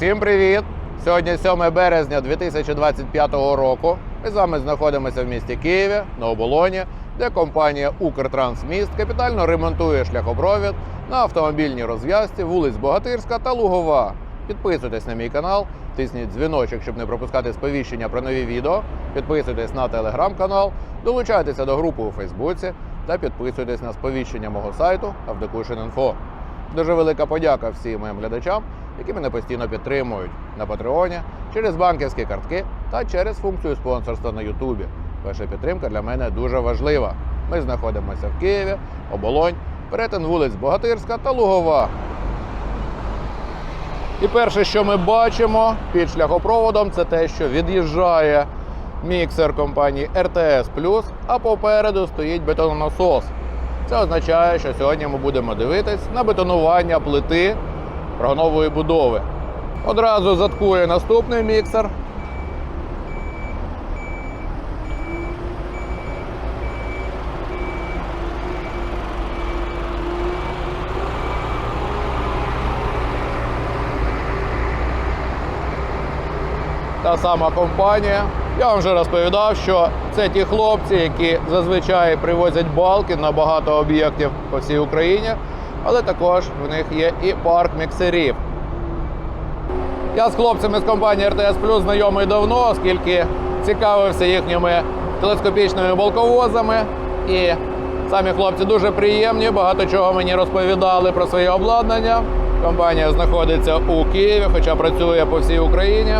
Всім привіт! Сьогодні 7 березня 2025 року. Ми з вами знаходимося в місті Києві на оболоні, де компанія Укртрансміст капітально ремонтує шляхопровід на автомобільній розв'язці вулиць Богатирська та Лугова. Підписуйтесь на мій канал, тисніть дзвіночок, щоб не пропускати сповіщення про нові відео. Підписуйтесь на телеграм-канал, долучайтеся до групи у Фейсбуці та підписуйтесь на сповіщення мого сайту Авдокушин.Інфо. Дуже велика подяка всім моїм глядачам, які мене постійно підтримують на Патреоні, через банківські картки та через функцію спонсорства на Ютубі. Ваша підтримка для мене дуже важлива. Ми знаходимося в Києві, оболонь, перетин вулиць Богатирська та Лугова. І перше, що ми бачимо під шляхопроводом, це те, що від'їжджає міксер компанії RTS а попереду стоїть бетононасос. Це означає, що сьогодні ми будемо дивитись на бетонування плити прогонової будови. Одразу заткує наступний міксер. Та сама компанія. Я вам вже розповідав, що це ті хлопці, які зазвичай привозять балки на багато об'єктів по всій Україні, але також в них є і парк міксерів. Я з хлопцями з компанії РТС Плюс знайомий давно, оскільки цікавився їхніми телескопічними балковозами. І самі хлопці дуже приємні, багато чого мені розповідали про своє обладнання. Компанія знаходиться у Києві, хоча працює по всій Україні.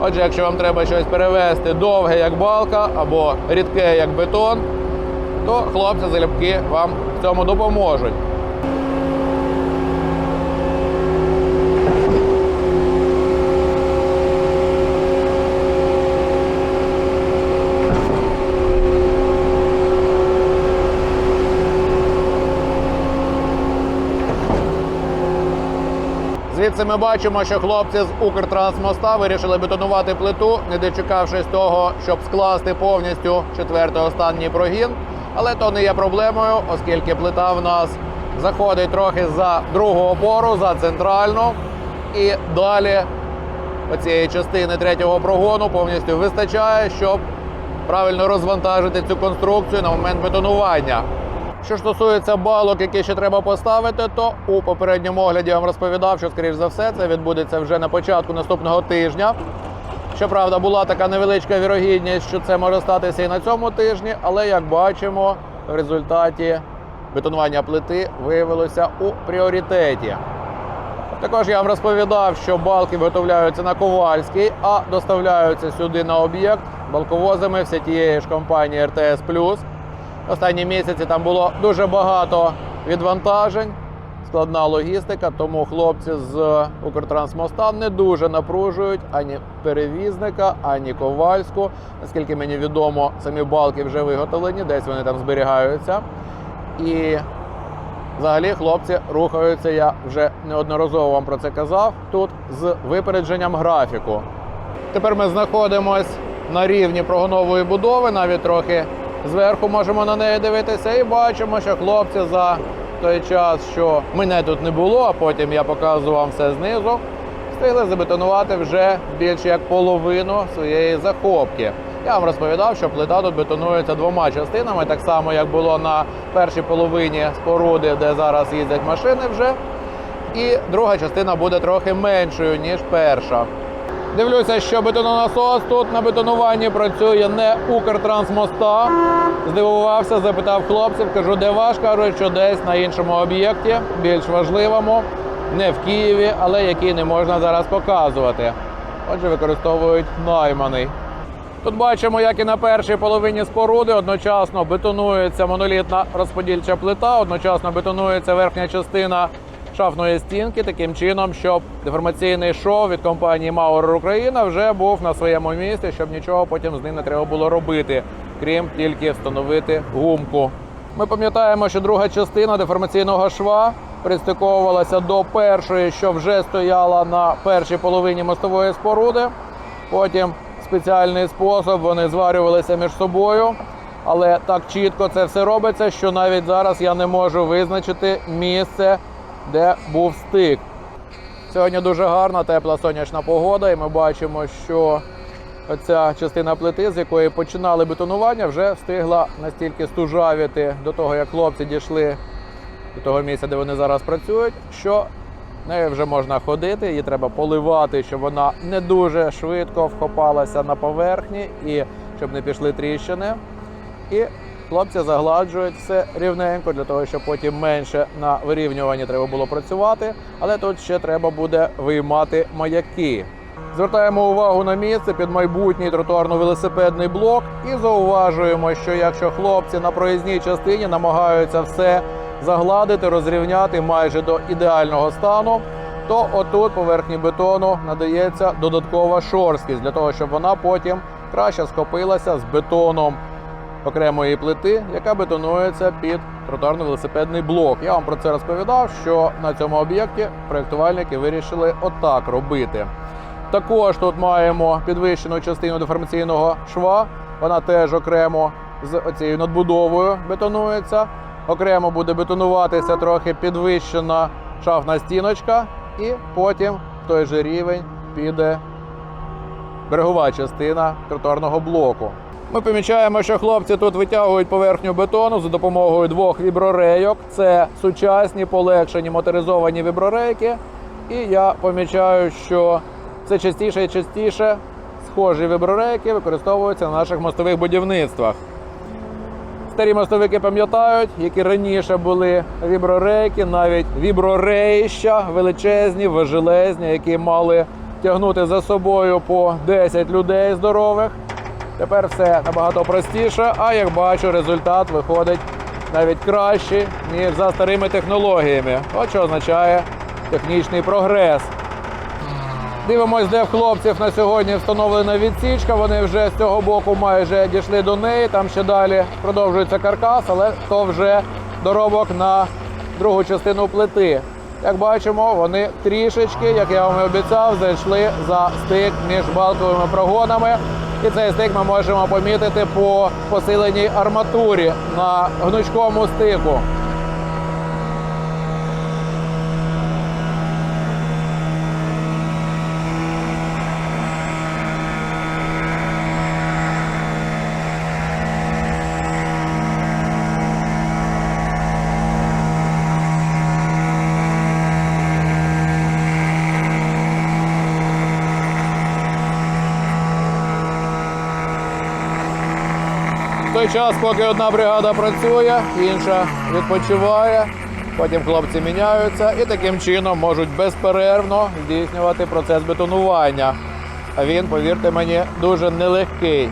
Отже, якщо вам треба щось перевезти довге, як балка, або рідке, як бетон, то хлопці залюбки вам в цьому допоможуть. Звідси ми бачимо, що хлопці з Укртрансмоста вирішили бетонувати плиту, не дочекавшись того, щоб скласти повністю четвертий останній прогін. Але то не є проблемою, оскільки плита в нас заходить трохи за другу опору, за центральну. І далі оцієї частини третього прогону повністю вистачає, щоб правильно розвантажити цю конструкцію на момент бетонування. Що стосується балок, які ще треба поставити, то у попередньому огляді я вам розповідав, що, скоріш за все, це відбудеться вже на початку наступного тижня. Щоправда, була така невеличка вірогідність, що це може статися і на цьому тижні, але як бачимо, в результаті бетонування плити виявилося у пріоритеті. Також я вам розповідав, що балки виготовляються на Ковальській, а доставляються сюди на об'єкт балковозами все тієї ж компанії РТС Останні місяці там було дуже багато відвантажень, складна логістика, тому хлопці з Укртрансмоста не дуже напружують ані перевізника, ані ковальську. Наскільки мені відомо, самі балки вже виготовлені, десь вони там зберігаються. І взагалі хлопці рухаються, я вже неодноразово вам про це казав, тут з випередженням графіку. Тепер ми знаходимось на рівні прогонової будови, навіть трохи Зверху можемо на неї дивитися і бачимо, що хлопці за той час, що мене тут не було, а потім я показував вам все знизу, встигли забетонувати вже більше як половину своєї захопки. Я вам розповідав, що плита тут бетонується двома частинами, так само як було на першій половині споруди, де зараз їздять машини вже. І друга частина буде трохи меншою, ніж перша. Дивлюся, що бетононасос тут на бетонуванні працює не Укртрансмоста. Здивувався, запитав хлопців, кажу, де ваш? Кажуть, що десь на іншому об'єкті, більш важливому, не в Києві, але який не можна зараз показувати. Отже, використовують найманий. Тут бачимо, як і на першій половині споруди одночасно бетонується монолітна розподільча плита, одночасно бетонується верхня частина шафної стінки, таким чином, щоб деформаційний шов від компанії Maurer Україна вже був на своєму місці, щоб нічого потім з ним не треба було робити, крім тільки встановити гумку. Ми пам'ятаємо, що друга частина деформаційного шва пристиковувалася до першої, що вже стояла на першій половині мостової споруди. Потім спеціальний спосіб вони зварювалися між собою. Але так чітко це все робиться, що навіть зараз я не можу визначити місце де був стик. Сьогодні дуже гарна, тепла сонячна погода, і ми бачимо, що ця частина плити, з якої починали бетонування, вже встигла настільки стужавіти до того, як хлопці дійшли до того місця, де вони зараз працюють, що нею вже можна ходити, її треба поливати, щоб вона не дуже швидко вхопалася на поверхні і щоб не пішли тріщини. І хлопці загладжують все рівненько для того, щоб потім менше на вирівнюванні треба було працювати. Але тут ще треба буде виймати маяки. Звертаємо увагу на місце під майбутній тротуарно-велосипедний блок і зауважуємо, що якщо хлопці на проїзній частині намагаються все загладити, розрівняти майже до ідеального стану, то отут поверхні бетону надається додаткова шорсткість для того, щоб вона потім краще схопилася з бетоном окремої плити, яка бетонується під тротуарно-велосипедний блок. Я вам про це розповідав, що на цьому об'єкті проєктувальники вирішили отак робити. Також тут маємо підвищену частину деформаційного шва. Вона теж окремо з оцією надбудовою бетонується. Окремо буде бетонуватися трохи підвищена шафна стіночка, і потім в той же рівень піде берегова частина тротуарного блоку. Ми помічаємо, що хлопці тут витягують поверхню бетону за допомогою двох віброрейок. Це сучасні полегшені моторизовані віброрейки. І я помічаю, що все частіше і частіше схожі віброрейки використовуються на наших мостових будівництвах. Старі мостовики пам'ятають, які раніше були віброрейки, навіть віброреїща величезні, важелезні, які мали тягнути за собою по 10 людей здорових. Тепер все набагато простіше, а як бачу, результат виходить навіть кращий, ніж за старими технологіями. От що означає технічний прогрес. Дивимось, де в хлопців на сьогодні встановлена відсічка. Вони вже з цього боку майже дійшли до неї. Там ще далі продовжується каркас, але то вже доробок на другу частину плити. Як бачимо, вони трішечки, як я вам і обіцяв, зайшли за стик між балковими прогонами. І цей стик ми можемо помітити по посиленій арматурі на гнучкому стику. Той час, поки одна бригада працює, інша відпочиває. Потім хлопці міняються і таким чином можуть безперервно здійснювати процес бетонування. Він, повірте мені, дуже нелегкий.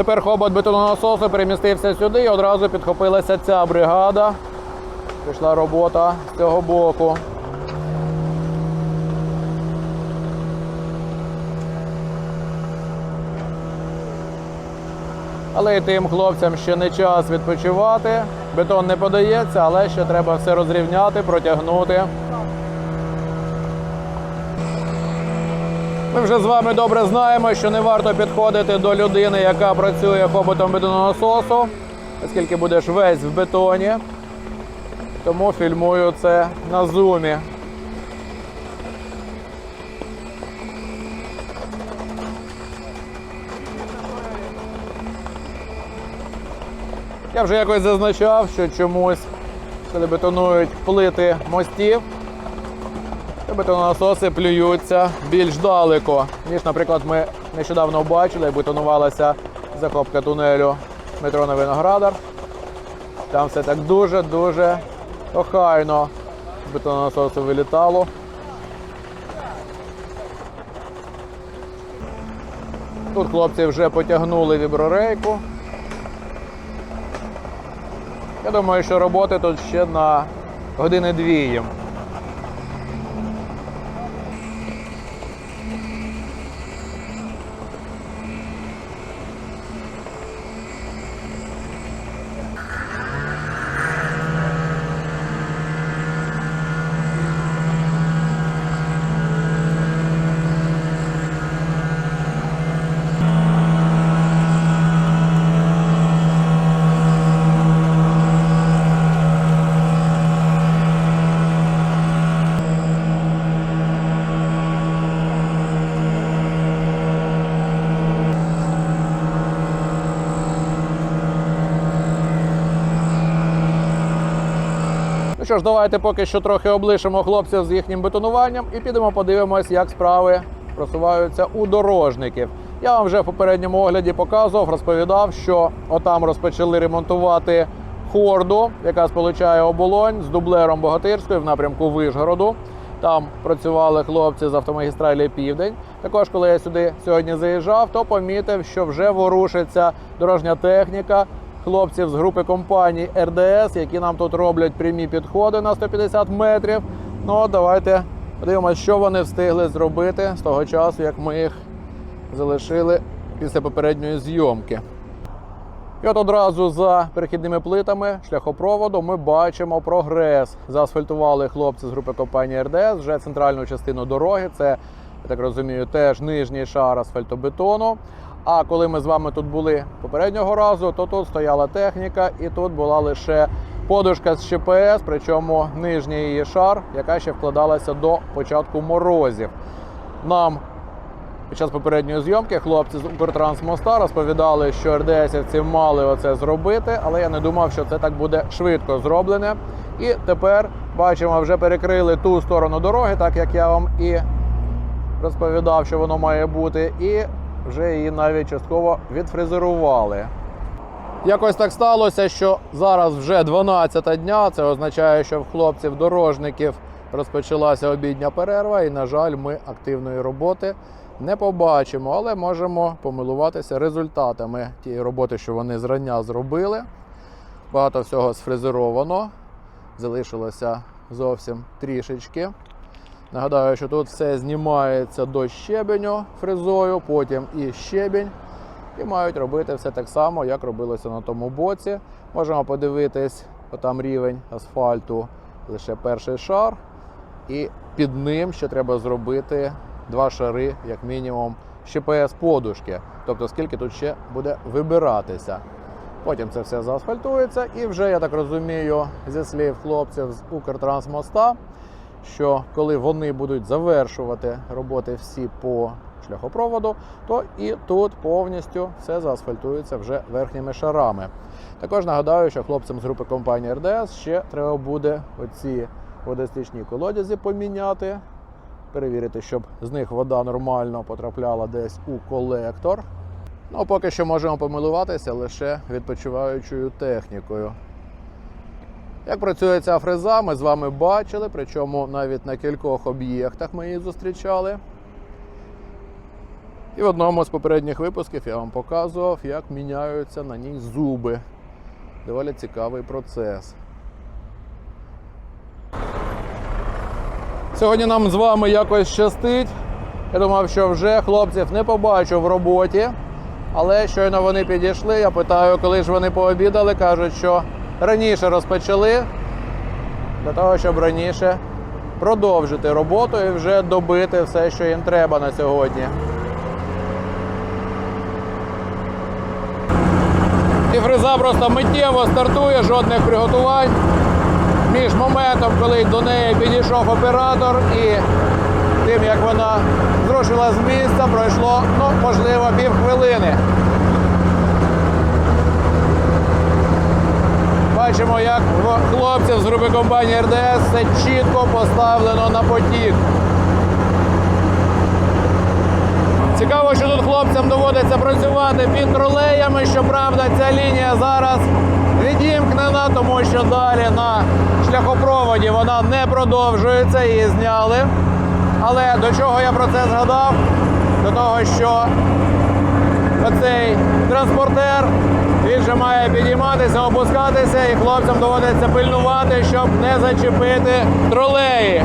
Тепер хобот бетононасосу перемістився сюди і одразу підхопилася ця бригада. Пішла робота з цього боку. Але і тим хлопцям ще не час відпочивати. Бетон не подається, але ще треба все розрівняти, протягнути. Ми вже з вами добре знаємо, що не варто підходити до людини, яка працює хоботом бетононасосу, оскільки будеш весь в бетоні. Тому фільмую це на зумі. Я вже якось зазначав, що чомусь, коли бетонують плити мостів, бетононасоси плюються більш далеко, ніж, наприклад, ми нещодавно бачили, як бетонувалася закопка тунелю метро на Виноградар. Там все так дуже-дуже охайно з бетононасосу вилітало. Тут хлопці вже потягнули віброрейку. Я думаю, що роботи тут ще на години-дві їм. Що ж, давайте поки що трохи облишимо хлопців з їхнім бетонуванням і підемо подивимось, як справи просуваються у дорожників. Я вам вже в попередньому огляді показував, розповідав, що отам розпочали ремонтувати хорду, яка сполучає оболонь з дублером Богатирської в напрямку Вишгороду. Там працювали хлопці з автомагістралі Південь. Також, коли я сюди сьогодні заїжджав, то помітив, що вже ворушиться дорожня техніка хлопців з групи компаній РДС, які нам тут роблять прямі підходи на 150 метрів. Ну, давайте подивимося, що вони встигли зробити з того часу, як ми їх залишили після попередньої зйомки. І от одразу за перехідними плитами шляхопроводу ми бачимо прогрес. Заасфальтували хлопці з групи компанії РДС вже центральну частину дороги. Це, я так розумію, теж нижній шар асфальтобетону. А коли ми з вами тут були попереднього разу, то тут стояла техніка, і тут була лише подушка з ЩПС, причому нижній її шар, яка ще вкладалася до початку морозів. Нам під час попередньої зйомки хлопці з Укртрансмоста розповідали, що РДСівці мали оце зробити, але я не думав, що це так буде швидко зроблене. І тепер бачимо, вже перекрили ту сторону дороги, так як я вам і розповідав, що воно має бути, і вже її навіть частково відфрезерували. Якось так сталося, що зараз вже 12 дня. Це означає, що в хлопців дорожників розпочалася обідня перерва, і, на жаль, ми активної роботи не побачимо, але можемо помилуватися результатами тієї роботи, що вони зрання зробили. Багато всього сфрезеровано, залишилося зовсім трішечки. Нагадаю, що тут все знімається до щебеню фрезою, потім і щебінь. І мають робити все так само, як робилося на тому боці. Можемо подивитись, там рівень асфальту, лише перший шар, і під ним ще треба зробити два шари, як мінімум, щпс подушки. Тобто, скільки тут ще буде вибиратися. Потім це все заасфальтується, і вже, я так розумію, зі слів хлопців з Укртрансмоста, що коли вони будуть завершувати роботи всі по шляхопроводу, то і тут повністю все заасфальтується вже верхніми шарами. Також нагадаю, що хлопцям з групи компанії РДС ще треба буде оці водостічні колодязі поміняти, перевірити, щоб з них вода нормально потрапляла десь у колектор. Ну, поки що можемо помилуватися лише відпочиваючою технікою. Як працює ця фреза, ми з вами бачили, причому навіть на кількох об'єктах ми її зустрічали. І в одному з попередніх випусків я вам показував, як міняються на ній зуби. Доволі цікавий процес. Сьогодні нам з вами якось щастить. Я думав, що вже хлопців не побачу в роботі. Але щойно вони підійшли, я питаю, коли ж вони пообідали, кажуть, що раніше розпочали для того, щоб раніше продовжити роботу і вже добити все, що їм треба на сьогодні. І фреза просто миттєво стартує, жодних приготувань. Між моментом, коли до неї підійшов оператор, і тим, як вона зрушила з місця, пройшло ну, можливо півхвилини. Бачимо, як хлопців з групи компанії РДС все чітко поставлено на потік. Цікаво, що тут хлопцям доводиться працювати під тролеями. Щоправда, ця лінія зараз відімкнена, тому що далі на шляхопроводі вона не продовжується, її зняли. Але до чого я про це згадав? До того, що оцей транспортер він же має підійматися, опускатися, і хлопцям доводиться пильнувати, щоб не зачепити тролеї.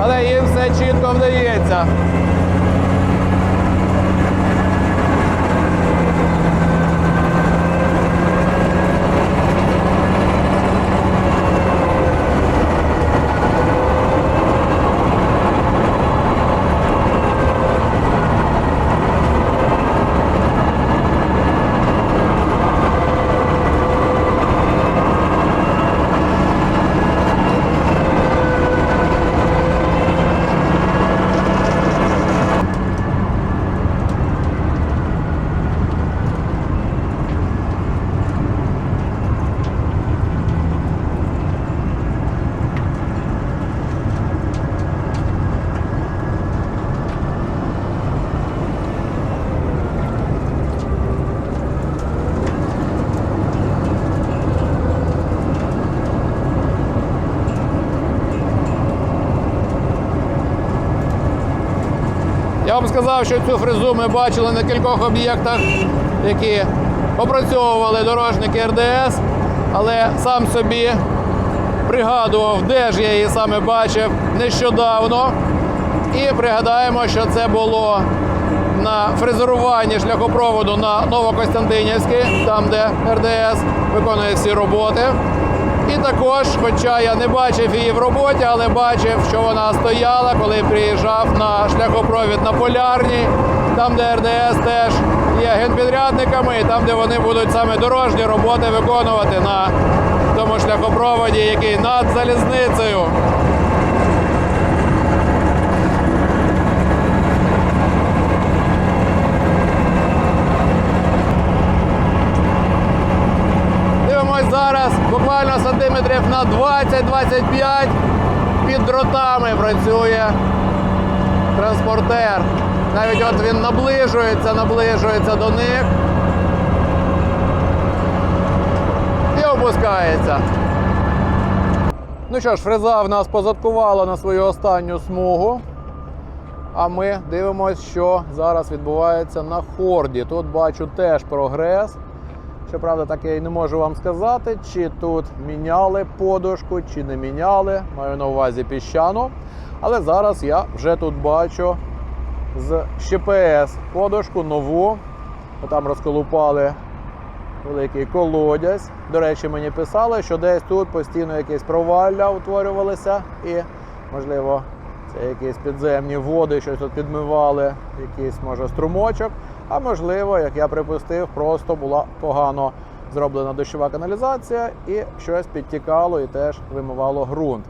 Але їм все чітко вдається. Сказав, що цю фрезу ми бачили на кількох об'єктах, які опрацьовували дорожники РДС, але сам собі пригадував, де ж я її саме бачив нещодавно. І пригадаємо, що це було на фрезеруванні шляхопроводу на Новокостянтинівській, там де РДС виконує всі роботи. І також, хоча я не бачив її в роботі, але бачив, що вона стояла, коли приїжджав на шляхопровід на полярні, там, де РДС теж є генпідрядниками, і там, де вони будуть саме дорожні роботи виконувати на тому шляхопроводі, який над залізницею. Дивимось зараз буквально сантиметрів на 20-25 під дротами працює транспортер. Навіть от він наближується, наближується до них і опускається. Ну що ж, фреза в нас позадкувала на свою останню смугу. А ми дивимося, що зараз відбувається на хорді. Тут бачу теж прогрес. Щоправда, так я і не можу вам сказати, чи тут міняли подушку, чи не міняли. Маю на увазі піщану. Але зараз я вже тут бачу з ЩПС подушку нову. Там розколупали великий колодязь. До речі, мені писали, що десь тут постійно якісь провалля утворювалися, і, можливо, це якісь підземні води, щось тут підмивали, якийсь може струмочок. А можливо, як я припустив, просто була погано зроблена дощова каналізація і щось підтікало і теж вимивало ґрунт.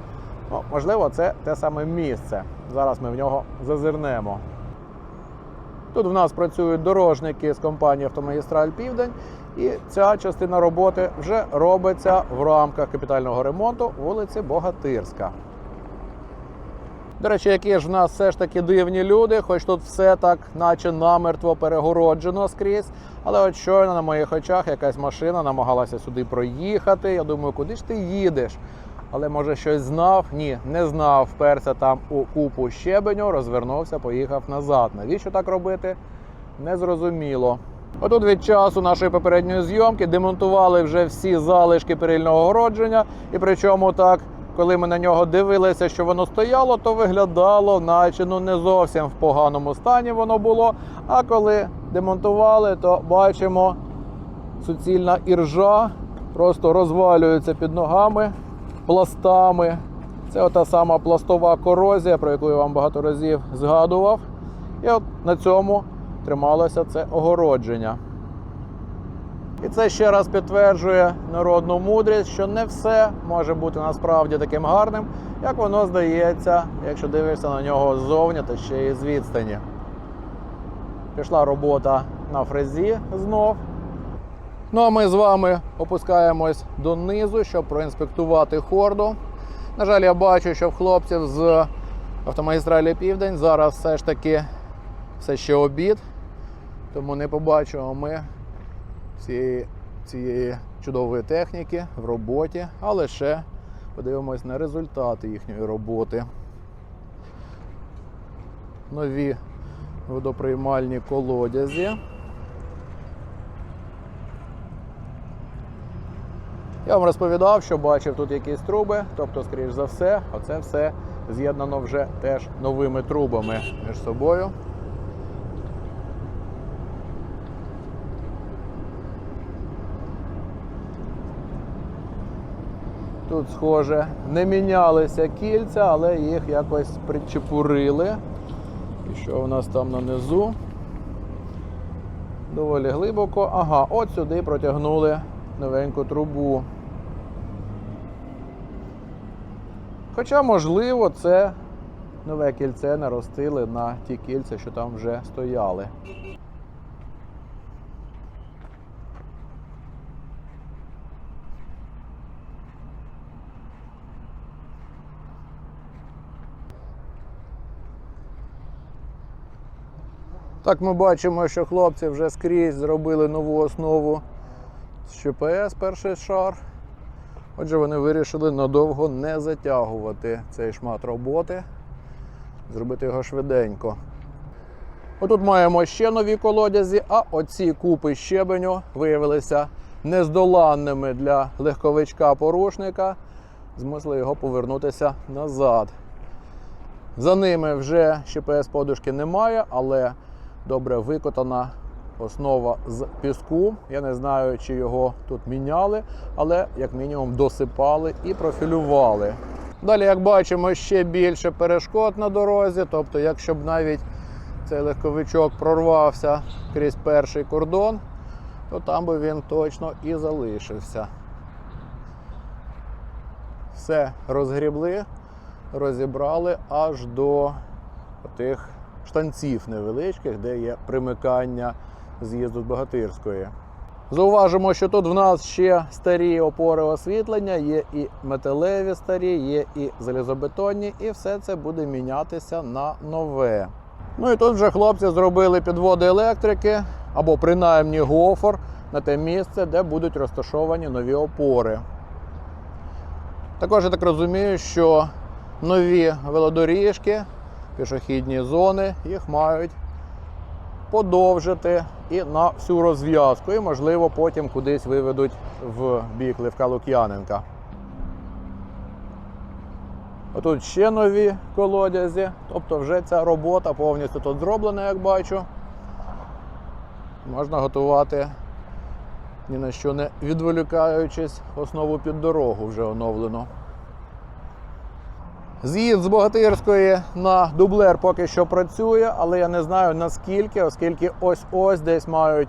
Ну, можливо, це те саме місце. Зараз ми в нього зазирнемо. Тут в нас працюють дорожники з компанії Автомагістраль Південь, і ця частина роботи вже робиться в рамках капітального ремонту вулиці Богатирська. До речі, які ж в нас все ж таки дивні люди, хоч тут все так, наче намертво перегороджено скрізь. Але от щойно на моїх очах якась машина намагалася сюди проїхати. Я думаю, куди ж ти їдеш? Але може щось знав? Ні, не знав. Вперся там у купу щебеню, розвернувся, поїхав назад. Навіщо так робити? Незрозуміло. Отут від часу нашої попередньої зйомки демонтували вже всі залишки перильного огородження, і причому так коли ми на нього дивилися, що воно стояло, то виглядало, наче ну не зовсім в поганому стані воно було. А коли демонтували, то бачимо суцільна іржа просто розвалюється під ногами пластами. Це ота сама пластова корозія, про яку я вам багато разів згадував. І от на цьому трималося це огородження. І це ще раз підтверджує народну мудрість, що не все може бути насправді таким гарним, як воно здається, якщо дивишся на нього ззовні та ще й з відстані. Пішла робота на фрезі знов. Ну а ми з вами опускаємось донизу, щоб проінспектувати хорду. На жаль, я бачу, що в хлопців з автомагістралі Південь зараз все ж таки все ще обід, тому не побачимо ми цієї, цієї чудової техніки в роботі, а лише подивимось на результати їхньої роботи. Нові водоприймальні колодязі. Я вам розповідав, що бачив тут якісь труби, тобто, скоріш за все, оце все з'єднано вже теж новими трубами між собою. Тут, схоже, не мінялися кільця, але їх якось причепурили. І що у нас там нанизу? Доволі глибоко. Ага, от сюди протягнули новеньку трубу. Хоча, можливо, це нове кільце наростили на ті кільця, що там вже стояли. Так ми бачимо, що хлопці вже скрізь зробили нову основу з ЩПС перший шар. Отже, вони вирішили надовго не затягувати цей шмат роботи, зробити його швиденько. Отут маємо ще нові колодязі, а оці купи щебеню виявилися нездоланними для легковичка-порушника. Змусили його повернутися назад. За ними вже щепс подушки немає, але добре викотана основа з піску. Я не знаю, чи його тут міняли, але як мінімум досипали і профілювали. Далі, як бачимо, ще більше перешкод на дорозі. Тобто, якщо б навіть цей легковичок прорвався крізь перший кордон, то там би він точно і залишився. Все розгрібли, розібрали аж до тих штанців невеличких, де є примикання з'їзду з Богатирської. Зауважимо, що тут в нас ще старі опори освітлення, є і металеві старі, є і залізобетонні, і все це буде мінятися на нове. Ну і тут вже хлопці зробили підводи електрики або принаймні гофор на те місце, де будуть розташовані нові опори. Також я так розумію, що нові велодоріжки, пішохідні зони, їх мають подовжити і на всю розв'язку, і, можливо, потім кудись виведуть в бік Левка Лук'яненка. Отут ще нові колодязі, тобто вже ця робота повністю тут зроблена, як бачу. Можна готувати ні на що не відволікаючись, основу під дорогу вже оновлено. З'їзд з Богатирської на дублер поки що працює, але я не знаю наскільки, оскільки ось-ось десь мають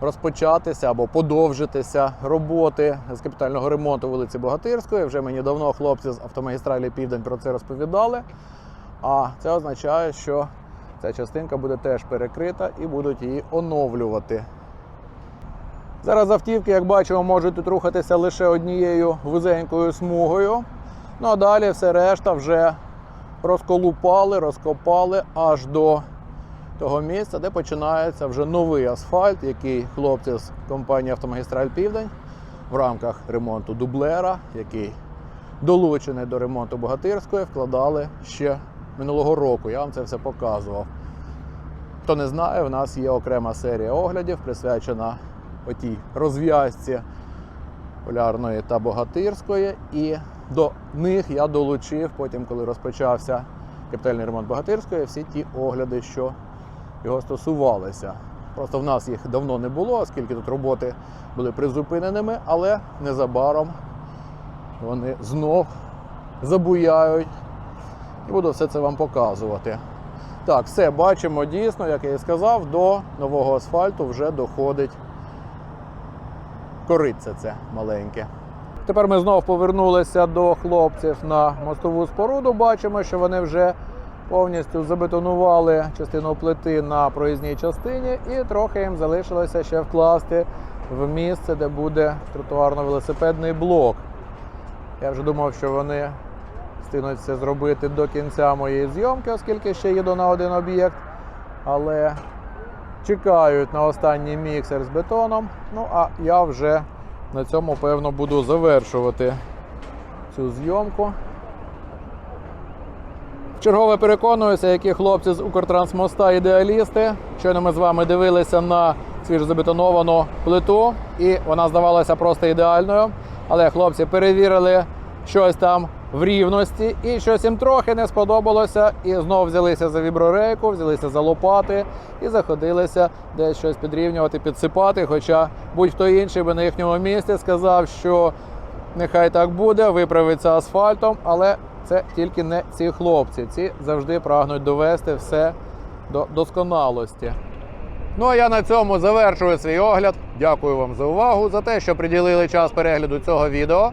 розпочатися або подовжитися роботи з капітального ремонту вулиці Богатирської. Вже мені давно хлопці з автомагістралі Південь про це розповідали. А це означає, що ця частинка буде теж перекрита і будуть її оновлювати. Зараз автівки, як бачимо, можуть тут рухатися лише однією вузенькою смугою. Ну а далі все решта вже розколупали, розкопали аж до того місця, де починається вже новий асфальт, який хлопці з компанії Автомагістраль Південь в рамках ремонту дублера, який долучений до ремонту Богатирської, вкладали ще минулого року. Я вам це все показував. Хто не знає, в нас є окрема серія оглядів, присвячена отій розв'язці полярної та богатирської. І до них я долучив, потім, коли розпочався капітальний ремонт Богатирської, всі ті огляди, що його стосувалися. Просто в нас їх давно не було, оскільки тут роботи були призупиненими, але незабаром вони знов забуяють. І буду все це вам показувати. Так, все бачимо дійсно, як я і сказав, до нового асфальту вже доходить кориця це маленьке. Тепер ми знов повернулися до хлопців на мостову споруду. Бачимо, що вони вже повністю забетонували частину плити на проїзній частині, і трохи їм залишилося ще вкласти в місце, де буде тротуарно-велосипедний блок. Я вже думав, що вони встигнуть зробити до кінця моєї зйомки, оскільки ще їду на один об'єкт. Але чекають на останній міксер з бетоном. Ну а я вже на цьому, певно, буду завершувати цю зйомку. Чергове переконуюся, які хлопці з Укртрансмоста ідеалісти. Щойно ми з вами дивилися на свіжозабетоновану плиту, і вона здавалася просто ідеальною. Але хлопці перевірили щось там в рівності, і щось їм трохи не сподобалося. І знов взялися за віброрейку, взялися за лопати і заходилися десь щось підрівнювати, підсипати. Хоча будь-хто інший би на їхньому місці сказав, що нехай так буде, виправиться асфальтом, але це тільки не ці хлопці. Ці завжди прагнуть довести все до досконалості. Ну а я на цьому завершую свій огляд. Дякую вам за увагу, за те, що приділили час перегляду цього відео.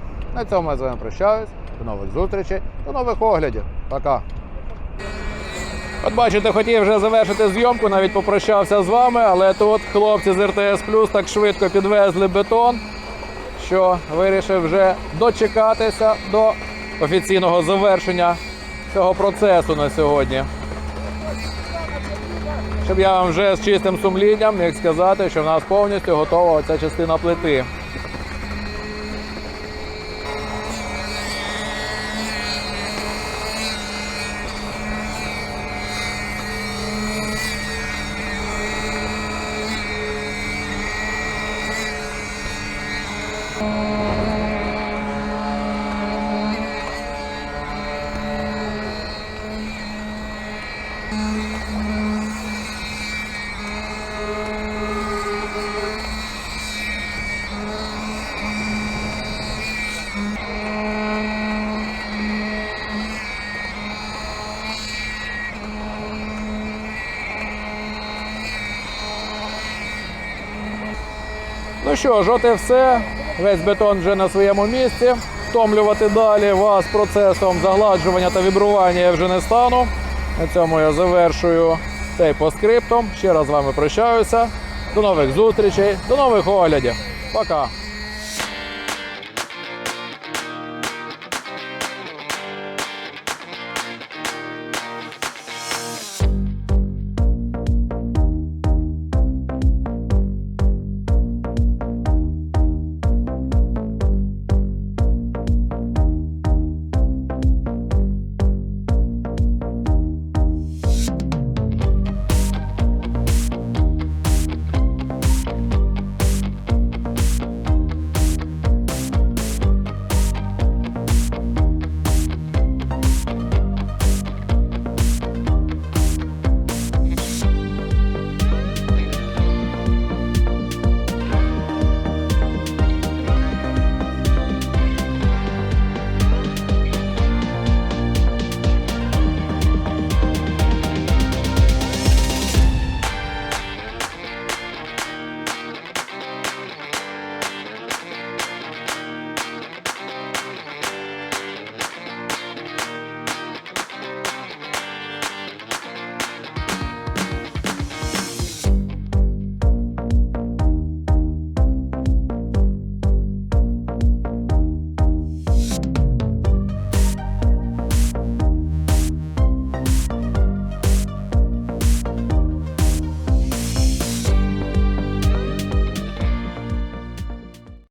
На цьому я з вами прощаюсь. До нових зустрічей, до нових оглядів. Пока! От бачите, хотів вже завершити зйомку, навіть попрощався з вами, але тут хлопці з РТС Плюс так швидко підвезли бетон, що вирішив вже дочекатися до офіційного завершення цього процесу на сьогодні. Щоб я вам вже з чистим сумлінням міг сказати, що в нас повністю готова оця частина плити. Ну що ж, от і все. Весь бетон вже на своєму місці. Втомлювати далі вас процесом загладжування та вібрування я вже не стану. На цьому я завершую цей постскриптум. Ще раз з вами прощаюся. До нових зустрічей, до нових оглядів. Пока.